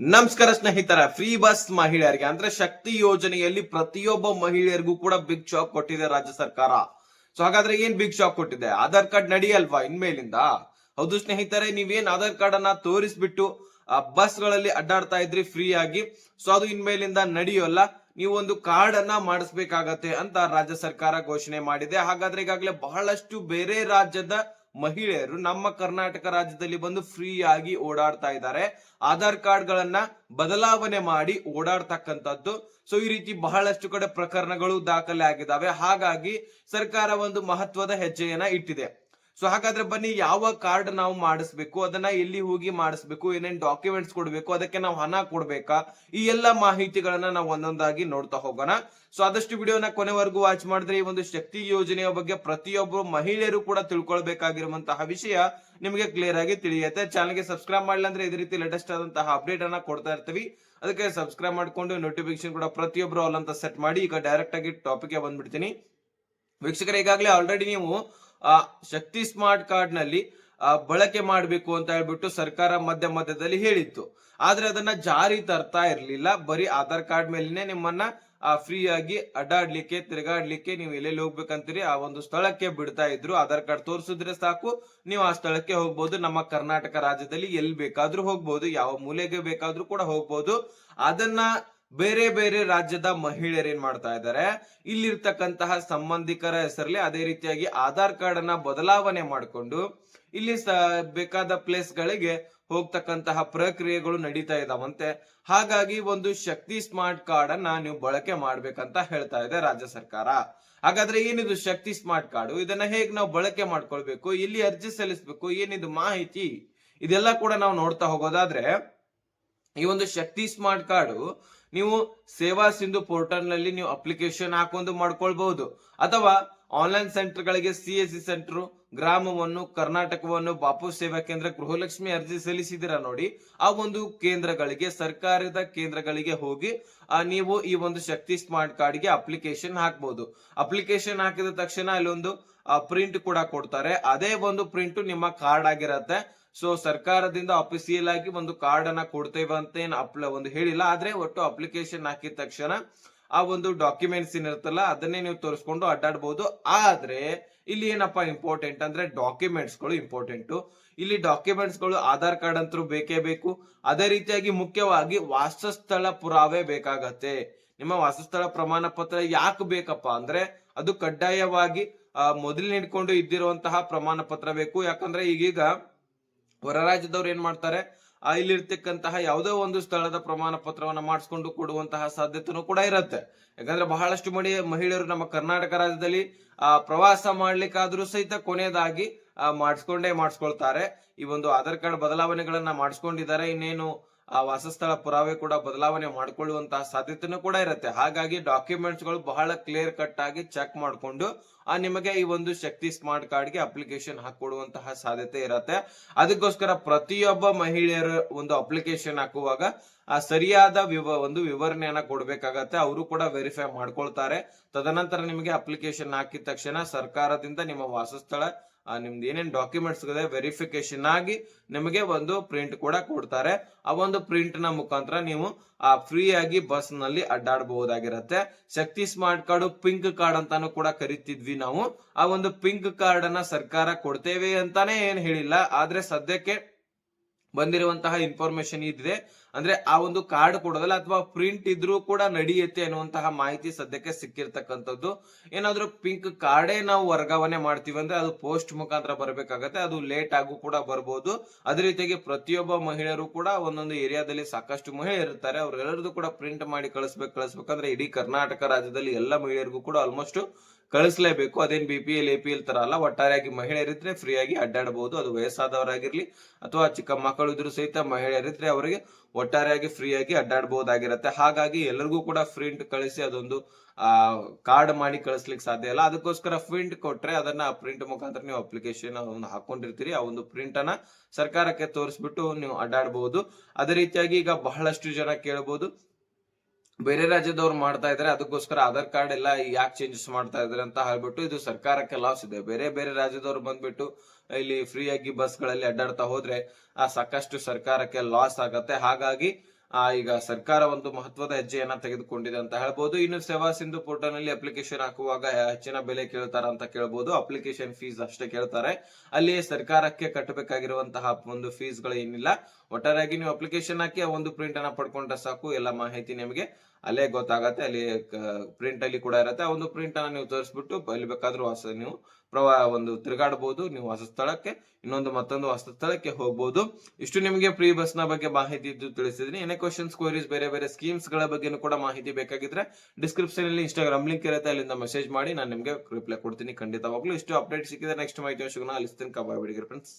ನಮಸ್ಕಾರ ಸ್ನೇಹಿತರ free bus ಮಹಿಳೆಯರಿಗೆ, ಅಂದ್ರೆ ಶಕ್ತಿ ಯೋಜನೆಯಲ್ಲಿ ಪ್ರತಿಯೊಬ್ಬ ಮಹಿಳೆಯರಿಗೂ ಕೂಡ ಬಿಗ್ ಶಾಕ್ ಕೊಟ್ಟಿದೆ ರಾಜ್ಯ ಸರ್ಕಾರ. ಸೊ ಹಾಗಾದ್ರೆ ಏನ್ ಬಿಗ್ ಶಾಕ್ ಕೊಟ್ಟಿದೆ? ಆಧಾರ್ ಕಾರ್ಡ್ ನಡಿಯಲ್ವಾ ಇನ್ಮೇಲಿಂದ? ಹೌದು ಸ್ನೇಹಿತರೆ, ನೀವೇನ್ ಆಧಾರ್ ಕಾರ್ಡ್ ಅನ್ನ ತೋರಿಸ್ಬಿಟ್ಟು ಬಸ್ಗಳಲ್ಲಿ ಅಡ್ಡಾಡ್ತಾ ಇದ್ರಿ ಫ್ರೀ ಆಗಿ ಸೊ ಅದು ಇನ್ಮೇಲಿಂದ ನಡೆಯೋಲ್ಲ. ನೀವು ಒಂದು ಕಾರ್ಡ್ ಅನ್ನ ಮಾಡಿಸ್ಬೇಕಾಗತ್ತೆ ಅಂತ ರಾಜ್ಯ ಸರ್ಕಾರ ಘೋಷಣೆ ಮಾಡಿದೆ. ಹಾಗಾದ್ರೆ ಈಗಾಗಲೇ ಬಹಳಷ್ಟು ಬೇರೆ ರಾಜ್ಯದ ಮಹಿಳೆಯರು ನಮ್ಮ ಕರ್ನಾಟಕ ರಾಜ್ಯದಲ್ಲಿ ಬಂದು ಫ್ರೀ ಆಗಿ ಓಡಾಡ್ತಾ ಇದ್ದಾರೆ. ಆಧಾರ್ ಕಾರ್ಡ್ ಗಳನ್ನ ಬದಲಾವಣೆ ಮಾಡಿ ಓಡಾಡ್ತಕ್ಕಂಥದ್ದು. ಸೊ ಈ ರೀತಿ ಬಹಳಷ್ಟು ಕಡೆ ಪ್ರಕರಣಗಳು ದಾಖಲೆ ಆಗಿದ್ದಾವೆ. ಹಾಗಾಗಿ ಸರ್ಕಾರ ಒಂದು ಮಹತ್ವದ ಹೆಜ್ಜೆಯನ್ನ ಇಟ್ಟಿದೆ. ಸೊ ಹಾಗಾದ್ರೆ ಬನ್ನಿ, ಯಾವ ಕಾರ್ಡ್ ನಾವು ಮಾಡಿಸ್ಬೇಕು? ಅದನ್ನ ಎಲ್ಲಿ ಹೋಗಿ ಮಾಡಿಸ್ಬೇಕು? ಏನೇನ್ ಡಾಕ್ಯುಮೆಂಟ್ಸ್ ಕೊಡ್ಬೇಕು? ಅದಕ್ಕೆ ನಾವು ಹಣ ಕೊಡ್ಬೇಕಾ? ಈ ಎಲ್ಲ ಮಾಹಿತಿಗಳನ್ನ ನಾವು ಒಂದೊಂದಾಗಿ ನೋಡ್ತಾ ಹೋಗೋಣ. ಸೊ ಆದಷ್ಟು ವಿಡಿಯೋನ ಕೊನೆವರೆಗೂ ವಾಚ್ ಮಾಡಿದ್ರೆ ಈ ಒಂದು ಶಕ್ತಿ ಯೋಜನೆಯ ಬಗ್ಗೆ ಪ್ರತಿಯೊಬ್ಬರು ಮಹಿಳೆಯರು ಕೂಡ ತಿಳ್ಕೊಳ್ಬೇಕಾಗಿರುವಂತಹ ವಿಷಯ ನಿಮಗೆ ಕ್ಲಿಯರ್ ಆಗಿ ತಿಳಿಯುತ್ತೆ. ಚಾನಲ್ಗೆ ಸಬ್ಸ್ಕ್ರೈಬ್ ಮಾಡಲಿಲ್ಲ ಅಂದ್ರೆ ಇದೇ ರೀತಿ ಲೇಟೆಸ್ಟ್ ಆದಂತಹ ಅಪ್ಡೇಟ್ ಅನ್ನ ಕೊಡ್ತಾ ಇರ್ತೀವಿ. ಅದಕ್ಕೆ ಸಬ್ಸ್ಕ್ರೈಬ್ ಮಾಡ್ಕೊಂಡು ನೋಟಿಫಿಕೇಶನ್ ಕೂಡ ಪ್ರತಿಯೊಬ್ಬರು ಆಲ್ ಸೆಟ್ ಮಾಡಿ ಈಗ ಡೈರೆಕ್ಟ್ ಆಗಿ ಟಾಪಿಕ್ ಬಂದ್ಬಿಡ್ತೀನಿ. ವೀಕ್ಷಕರ, ಈಗಾಗಲೇ ಆಲ್ರೆಡಿ ನೀವು ಆ ಶಕ್ತಿ ಸ್ಮಾರ್ಟ್ ಕಾರ್ಡ್ನಲ್ಲಿ ಬಳಕೆ ಮಾಡಬೇಕು ಅಂತ ಹೇಳ್ಬಿಟ್ಟು ಸರ್ಕಾರ ಮಧ್ಯ ಮಧ್ಯದಲ್ಲಿ ಹೇಳಿತ್ತು. ಆದ್ರೆ ಅದನ್ನ ಜಾರಿ ತರ್ತಾ ಇರ್ಲಿಲ್ಲ. ಬರೀ ಆಧಾರ್ ಕಾರ್ಡ್ ಮೇಲೆನೆ ನಿಮ್ಮನ್ನ ಫ್ರೀ ಆಗಿ ಅಡ್ಡಾಡ್ಲಿಕ್ಕೆ, ತಿರುಗಾಡ್ಲಿಕ್ಕೆ ನೀವು ಎಲ್ಲೆಲ್ಲಿ ಹೋಗ್ಬೇಕಂತೀರಿ? ಆ ಒಂದು ಸ್ಥಳಕ್ಕೆ ಬಿಡ್ತಾ ಇದ್ರು. ಆಧಾರ್ ಕಾರ್ಡ್ ತೋರಿಸಿದ್ರೆ ಸಾಕು. ನೀವು ಆ ಸ್ಥಳಕ್ಕೆ ಹೋಗ್ಬೋದು. ನಮ್ಮ ಕರ್ನಾಟಕ ರಾಜ್ಯದಲ್ಲಿ ಎಲ್ಲಿ ಬೇಕಾದ್ರೂ ಹೋಗ್ಬೋದು. ಯಾವ ಮೂಲೆಗೆ ಬೇಕಾದ್ರೂ ಕೂಡ ಹೋಗ್ಬೋದು. ಅದನ್ನ ಬೇರೆ ಬೇರೆ ರಾಜ್ಯದ ಮಹಿಳೆಯರು ಏನ್ ಮಾಡ್ತಾ ಇದ್ದಾರೆ? ಇಲ್ಲಿರ್ತಕ್ಕಂತಹ ಸಂಬಂಧಿಕರ ಹೆಸರಲ್ಲಿ ಅದೇ ರೀತಿಯಾಗಿ ಆಧಾರ್ ಕಾರ್ಡ್ ಅನ್ನ ಬದಲಾವಣೆ ಮಾಡಿಕೊಂಡು ಇಲ್ಲಿ ಸ, ಬೇಕಾದ ಪ್ಲೇಸ್ ಗಳಿಗೆ ಹೋಗ್ತಕ್ಕಂತಹ ಪ್ರಕ್ರಿಯೆಗಳು ನಡೀತಾ ಇದಾವಂತೆ. ಹಾಗಾಗಿ ಒಂದು ಶಕ್ತಿ ಸ್ಮಾರ್ಟ್ ಕಾರ್ಡ್ ಅನ್ನ ನೀವು ಬಳಕೆ ಮಾಡ್ಬೇಕಂತ ಹೇಳ್ತಾ ಇದೆ ರಾಜ್ಯ ಸರ್ಕಾರ. ಹಾಗಾದ್ರೆ ಏನಿದು ಶಕ್ತಿ ಸ್ಮಾರ್ಟ್ ಕಾರ್ಡ್? ಇದನ್ನ ಹೇಗ್ ನಾವು ಬಳಕೆ ಮಾಡ್ಕೊಳ್ಬೇಕು? ಇಲ್ಲಿ ಅರ್ಜಿ ಸಲ್ಲಿಸಬೇಕು? ಏನಿದು ಮಾಹಿತಿ? ಇದೆಲ್ಲ ಕೂಡ ನಾವು ನೋಡ್ತಾ ಹೋಗೋದಾದ್ರೆ ಈ ಒಂದು ಶಕ್ತಿ ಸ್ಮಾರ್ಟ್ ಕಾರ್ಡ್ ನೀವು ಸೇವಾ ಸಿಂಧು ಪೋರ್ಟಲ್ನಲ್ಲಿ ನೀವು ಅಪ್ಲಿಕೇಶನ್ ಹಾಕೊಂಡು ಮಾಡ್ಕೊಳ್ಬಹುದು. ಅಥವಾ ಆನ್ಲೈನ್ ಸೆಂಟರ್ಗಳಿಗೆ ಸಿ ಎಸ್ ಸಿ ಸೆಂಟರ್, ಗ್ರಾಮವನ್ನು, ಕರ್ನಾಟಕವನ್ನು ಬಾಪು ಸೇವಾ ಕೇಂದ್ರ ಗೃಹಲಕ್ಷ್ಮಿ ಅರ್ಜಿ ಸಲ್ಲಿಸಿದಿರ ನೋಡಿ, ಆ ಒಂದು ಕೇಂದ್ರಗಳಿಗೆ, ಸರ್ಕಾರದ ಕೇಂದ್ರಗಳಿಗೆ ಹೋಗಿ ನೀವು ಈ ಒಂದು ಶಕ್ತಿ ಸ್ಮಾರ್ಟ್ ಕಾರ್ಡ್ಗೆ ಅಪ್ಲಿಕೇಶನ್ ಹಾಕ್ಬಹುದು ಅಪ್ಲಿಕೇಶನ್ ಹಾಕಿದ ತಕ್ಷಣ ಅಲ್ಲಿ ಒಂದು ಪ್ರಿಂಟ್ ಕೂಡ ಕೊಡ್ತಾರೆ. ಅದೇ ಒಂದು ಪ್ರಿಂಟ್ ನಿಮ್ಮ ಕಾರ್ಡ್ ಆಗಿರತ್ತೆ. ಸೊ ಸರ್ಕಾರದಿಂದ ಅಫಿಸಿಯಲ್ ಆಗಿ ಒಂದು ಕಾರ್ಡ್ ಅನ್ನ ಕೊಡ್ತೇವೆ ಅಂತ ಏನ್ ಅಪ್ಲ ಒಂದು ಹೇಳಿಲ್ಲ. ಆದ್ರೆ ಒಟ್ಟು ಅಪ್ಲಿಕೇಶನ್ ಹಾಕಿದ ತಕ್ಷಣ ಆ ಒಂದು ಡಾಕ್ಯುಮೆಂಟ್ಸ್ ಏನಿರುತ್ತಲ್ಲ ಅದನ್ನೇ ನೀವು ತೋರಿಸ್ಕೊಂಡು ಅಡ್ಡಾಡ್ಬಹುದು ಆದ್ರೆ ಇಲ್ಲಿ ಏನಪ್ಪಾ ಇಂಪಾರ್ಟೆಂಟ್ ಅಂದ್ರೆ ಡಾಕ್ಯುಮೆಂಟ್ಸ್ಗಳು ಇಂಪಾರ್ಟೆಂಟ್ ಇಲ್ಲಿ ಡಾಕ್ಯುಮೆಂಟ್ಸ್ಗಳು ಆಧಾರ್ ಕಾರ್ಡ್ ಅಂತೂ ಬೇಕೇ ಬೇಕು. ಅದೇ ರೀತಿಯಾಗಿ ಮುಖ್ಯವಾಗಿ ವಾಸಸ್ಥಳ ಪುರಾವೆ ಬೇಕಾಗತ್ತೆ. ನಿಮ್ಮ ವಾಸಸ್ಥಳ ಪ್ರಮಾಣ ಪತ್ರ ಯಾಕೆ ಬೇಕಪ್ಪ ಅಂದ್ರೆ ಅದು ಕಡ್ಡಾಯವಾಗಿ ಆ, ಮೊದಲಿನ ಹಿಡ್ಕೊಂಡು ಇದ್ದಿರುವಂತಹ ಪ್ರಮಾಣ ಪತ್ರ ಬೇಕು. ಯಾಕಂದ್ರೆ ಈಗೀಗ ಹೊರ ರಾಜ್ಯದವ್ರು ಏನ್ ಮಾಡ್ತಾರೆ? ಇಲ್ಲಿರ್ತಕ್ಕಂತಹ ಯಾವುದೋ ಒಂದು ಸ್ಥಳದ ಪ್ರಮಾಣ ಪತ್ರವನ್ನು ಮಾಡಿಸ್ಕೊಂಡು ಕೊಡುವಂತಹ ಸಾಧ್ಯತೆನೂ ಕೂಡ ಇರುತ್ತೆ. ಯಾಕಂದ್ರೆ ಬಹಳಷ್ಟು ಮಡಿ ಮಹಿಳೆಯರು ನಮ್ಮ ಕರ್ನಾಟಕ ರಾಜ್ಯದಲ್ಲಿ, ಆ, ಪ್ರವಾಸ ಮಾಡ್ಲಿಕ್ಕಾದ್ರೂ ಸಹಿತ ಕೊನೆಯದಾಗಿ ಮಾಡಿಸ್ಕೊಂಡೇ ಮಾಡಿಸ್ಕೊಳ್ತಾರೆ. ಈ ಒಂದು ಆಧಾರ್ ಕಾರ್ಡ್ ಬದಲಾವಣೆಗಳನ್ನ ಮಾಡಿಸ್ಕೊಂಡಿದ್ದಾರೆ. ಇನ್ನೇನು ಆ ವಾಸಸ್ಥಳ ಪುರಾವೆ ಕೂಡ ಬದಲಾವಣೆ ಮಾಡಿಕೊಳ್ಳುವಂತಹ ಸಾಧ್ಯತೆನೂ ಕೂಡ ಇರುತ್ತೆ. ಹಾಗಾಗಿ ಡಾಕ್ಯುಮೆಂಟ್ಸ್ಗಳು ಬಹಳ ಕ್ಲಿಯರ್ ಕಟ್ ಆಗಿ ಚೆಕ್ ಮಾಡಿಕೊಂಡು, ಆ ನಿಮಗೆ ಈ ಒಂದು ಶಕ್ತಿ ಸ್ಮಾರ್ಟ್ ಕಾರ್ಡ್ಗೆ ಅಪ್ಲಿಕೇಶನ್ ಹಾಕೊಡುವಂತಹ ಸಾಧ್ಯತೆ ಇರತ್ತೆ. ಅದಕ್ಕೋಸ್ಕರ ಪ್ರತಿಯೊಬ್ಬ ಮಹಿಳೆಯರು ಒಂದು ಅಪ್ಲಿಕೇಶನ್ ಹಾಕುವಾಗ, ಆ ಸರಿಯಾದ ವಿವ, ಒಂದು ವಿವರಣೆಯನ್ನ ಕೊಡಬೇಕಾಗತ್ತೆ. ಅವರು ಕೂಡ ವೆರಿಫೈ ಮಾಡ್ಕೊಳ್ತಾರೆ. ತದನಂತರ ನಿಮಗೆ ಅಪ್ಲಿಕೇಶನ್ ಹಾಕಿದ ತಕ್ಷಣ ಸರ್ಕಾರದಿಂದ ನಿಮ್ಮ ವಾಸಸ್ಥಳ ನಿಮ್ದು ಏನೇನು ಡಾಕ್ಯುಮೆಂಟ್ಸ್ ಇದೆ ವೆರಿಫಿಕೇಶನ್ ಆಗಿ ನಿಮಗೆ ಒಂದು ಪ್ರಿಂಟ್ ಕೂಡ ಕೊಡ್ತಾರೆ. ಆ ಒಂದು ಪ್ರಿಂಟ್ನ ಮುಖಾಂತರ ನೀವು, ಆ ಫ್ರೀ ಆಗಿ ಬಸ್ನಲ್ಲಿ ಅಡ್ಡಾಡಬಹುದಾಗಿರತ್ತೆ. Shakti smart card pink card ಅಂತಾನು ಕೂಡ ಕರಿತಿದ್ವಿ ನಾವು. ಆ ಒಂದು ಪಿಂಕ್ ಕಾರ್ಡ್ ಸರ್ಕಾರ ಕೊಡ್ತೇವೆ ಅಂತಾನೆ ಏನ್ ಹೇಳಿಲ್ಲ. ಆದ್ರೆ ಸದ್ಯಕ್ಕೆ ಬಂದಿರುವಂತಹ ಇನ್ಫಾರ್ಮೇಶನ್ ಇದಿದೆ ಅಂದ್ರೆ ಆ ಒಂದು ಕಾರ್ಡ್ ಕೊಡೋದಲ್ಲ ಅಥವಾ ಪ್ರಿಂಟ್ ಇದ್ರೂ ಕೂಡ ನಡೆಯುತ್ತೆ ಅನ್ನುವಂತಹ ಮಾಹಿತಿ ಸದ್ಯಕ್ಕೆ ಸಿಕ್ಕಿರ್ತಕ್ಕಂಥದ್ದು. ಏನಾದ್ರೂ ಪಿಂಕ್ ಕಾರ್ಡೇ ನಾವು ವರ್ಗಾವಣೆ ಮಾಡ್ತೀವಿ ಅಂದ್ರೆ ಅದು ಪೋಸ್ಟ್ ಮುಖಾಂತರ ಬರಬೇಕಾಗತ್ತೆ. ಅದು ಲೇಟ್ ಆಗು ಕೂಡ ಬರ್ಬೋದು. ಅದೇ ರೀತಿಯಾಗಿ ಪ್ರತಿಯೊಬ್ಬ ಮಹಿಳೆಯರು ಕೂಡ ಒಂದೊಂದು ಏರಿಯಾದಲ್ಲಿ ಸಾಕಷ್ಟು ಮಹಿಳೆ ಇರ್ತಾರೆ. ಅವರೆಲ್ಲರದು ಕೂಡ ಪ್ರಿಂಟ್ ಮಾಡಿ ಕಳಿಸ್ಬೇಕು. ಕಳಿಸ್ಬೇಕಂದ್ರೆ ಇಡೀ ಕರ್ನಾಟಕ ರಾಜ್ಯದಲ್ಲಿ ಎಲ್ಲ ಮಹಿಳೆಯರಿಗೂ ಕೂಡ ಆಲ್ಮೋಸ್ಟ್ ಕಳಿಸ್ಲೇಬೇಕು. ಅದೇನು B P L A P L ತರ ಅಲ್ಲ, ಒಟ್ಟಾರೆಯಾಗಿ ಮಹಿಳೆಯರಿದ್ರೆ ಫ್ರೀ ಆಗಿ ಅಡ್ಡಾಡಬಹುದು ಅದು ವಯಸ್ಸಾದವರಾಗಿರ್ಲಿ ಅಥವಾ ಚಿಕ್ಕ ಮಕ್ಕಳು ಇದ್ರು ಸಹಿತ ಮಹಿಳೆಯರಿದ್ರೆ ಅವರಿಗೆ ಒಟ್ಟಾರೆಯಾಗಿ ಫ್ರೀಯಾಗಿ ಅಡ್ಡಾಡಬಹುದಾಗಿರತ್ತೆ ಹಾಗಾಗಿ ಎಲ್ಲರಿಗೂ ಕೂಡ ಪ್ರಿಂಟ್ ಕಳಿಸಿ ಅದೊಂದು, ಆ, ಕಾರ್ಡ್ ಮಾಡಿ ಕಳಿಸ್ಲಿಕ್ಕೆ ಸಾಧ್ಯ ಇಲ್ಲ. ಅದಕ್ಕೋಸ್ಕರ ಪ್ರಿಂಟ್ ಕೊಟ್ರೆ ಅದನ್ನ ಪ್ರಿಂಟ್ ಮುಖಾಂತರ ನೀವು ಅಪ್ಲಿಕೇಶನ್ ಹಾಕೊಂಡಿರ್ತೀರಿ. ಆ ಒಂದು ಪ್ರಿಂಟ್ ಅನ್ನ ಸರ್ಕಾರಕ್ಕೆ ತೋರಿಸ್ಬಿಟ್ಟು ನೀವು ಅಡ್ಡಾಡಬಹುದು ಅದೇ ರೀತಿಯಾಗಿ ಈಗ ಬಹಳಷ್ಟು ಜನ ಕೇಳಬಹುದು ಬೇರೆ ರಾಜ್ಯದವ್ರು ಮಾಡ್ತಾ ಇದ್ದಾರೆ ಅದಕ್ಕೋಸ್ಕರ ಆಧಾರ್ ಕಾರ್ಡ್ ಎಲ್ಲ ಯಾಕೆ ಚೇಂಜಸ್ ಮಾಡ್ತಾ ಇದ್ದಾರೆ ಅಂತ ಹೇಳ್ಬಿಟ್ಟು ಇದು ಸರ್ಕಾರಕ್ಕೆ ಲಾಸ್ ಇದೆ. ಬೇರೆ ಬೇರೆ ರಾಜ್ಯದವ್ರು ಬಂದ್ಬಿಟ್ಟು ಇಲ್ಲಿ ಫ್ರೀ ಆಗಿ ಬಸ್ಗಳಲ್ಲಿ ಅಡ್ಡಾಡ್ತಾ ಹೋದ್ರೆ ಆ ಸಾಕಷ್ಟು ಸರ್ಕಾರಕ್ಕೆ ಲಾಸ್ ಆಗತ್ತೆ. ಹಾಗಾಗಿ ಆ, ಈಗ ಸರ್ಕಾರ ಒಂದು ಮಹತ್ವದ ಹೆಜ್ಜೆಯನ್ನ ತೆಗೆದುಕೊಂಡಿದೆ ಅಂತ ಹೇಳ್ಬೋದು. ಇನ್ನು ಸೇವಾ ಸಿಂಧು ಪೋರ್ಟಲ್ನಲ್ಲಿ ಅಪ್ಲಿಕೇಶನ್ ಹಾಕುವಾಗ ಹೆಚ್ಚಿನ ಬೆಲೆ ಕೇಳ್ತಾರ ಅಂತ ಕೇಳ್ಬೋದು. ಅಪ್ಲಿಕೇಶನ್ ಫೀಸ್ ಅಷ್ಟೇ ಕೇಳ್ತಾರೆ. ಅಲ್ಲಿ ಸರ್ಕಾರಕ್ಕೆ ಕಟ್ಟಬೇಕಾಗಿರುವಂತಹ ಒಂದು ಫೀಸ್ಗಳು ಏನಿಲ್ಲ. ಒಟ್ಟಾರೆಯಾಗಿ ನೀವು ಅಪ್ಲಿಕೇಶನ್ ಹಾಕಿ ಒಂದು ಪ್ರಿಂಟ್ ಅನ್ನ ಪಡ್ಕೊಂಡ್ರೆ ಸಾಕು. ಎಲ್ಲ ಮಾಹಿತಿ ನಿಮಗೆ ಅಲ್ಲೇ ಗೊತ್ತಾಗತ್ತೆ, ಅಲ್ಲಿ ಪ್ರಿಂಟ್ ಅಲ್ಲಿ ಕೂಡ ಇರುತ್ತೆ. ಆ ಒಂದು ಪ್ರಿಂಟ್ ಅನ್ನ ನೀವು ತೋರಿಸ್ಬಿಟ್ಟು ಅಲ್ಲಿ ಬೇಕಾದ್ರೂ ವಾಸ, ನೀವು ಪ್ರವಾ, ಒಂದು ತಿರುಗಾಡಬಹುದು ನೀವು ಹೊಸ ಸ್ಥಳಕ್ಕೆ ಇನ್ನೊಂದು ಮತ್ತೊಂದು ಹೊಸ ಸ್ಥಳಕ್ಕೆ ಹೋಗ್ಬೋದು. ಇಷ್ಟು ನಿಮಗೆ ಫ್ರೀ ಬಸ್ನ ಬಗ್ಗೆ ಮಾಹಿತಿ ಇದ್ದು ತಿಳಿಸಿದೀನಿ ಏನೇ ಕ್ವಶನ್ಸ್ ಕ್ವೈರೀಸ್ ಬೇರೆ ಬೇರೆ ಸ್ಕೀಮ್ಸ್ಗಳ ಬಗ್ಗೆನೂ ಕೂಡ ಮಾಹಿತಿ ಬೇಕಾಗಿದ್ರೆ ಡಿಸ್ಕ್ರಿಪ್ಷನ್ ಅಲ್ಲಿ ಇನ್ಸ್ಟಾಗ್ರಾಮ್ ಲಿಂಕ್ ಇರುತ್ತೆ, ಅಲ್ಲಿಂದ ಮೆಸೇಜ್ ಮಾಡಿ, ನಾನು ನಿಮಗೆ ರಿಪ್ಲೈ ಕೊಡ್ತೀನಿ ಖಂಡಿತವಾಗ್ಲೂ. ಇಷ್ಟು ಅಪ್ಡೇಟ್ ಸಿಕ್ಕಿದ್ರೆ ನೆಕ್ಸ್ಟ್ ಮಾಹಿತಿ ಸಿಗೋಣ ಅಲ್ಲಿಸ್ತೀನಿ ತನಕ ಬಾಯ್ ಬಿಡಿಗೆ ಫ್ರೆಂಡ್ಸ್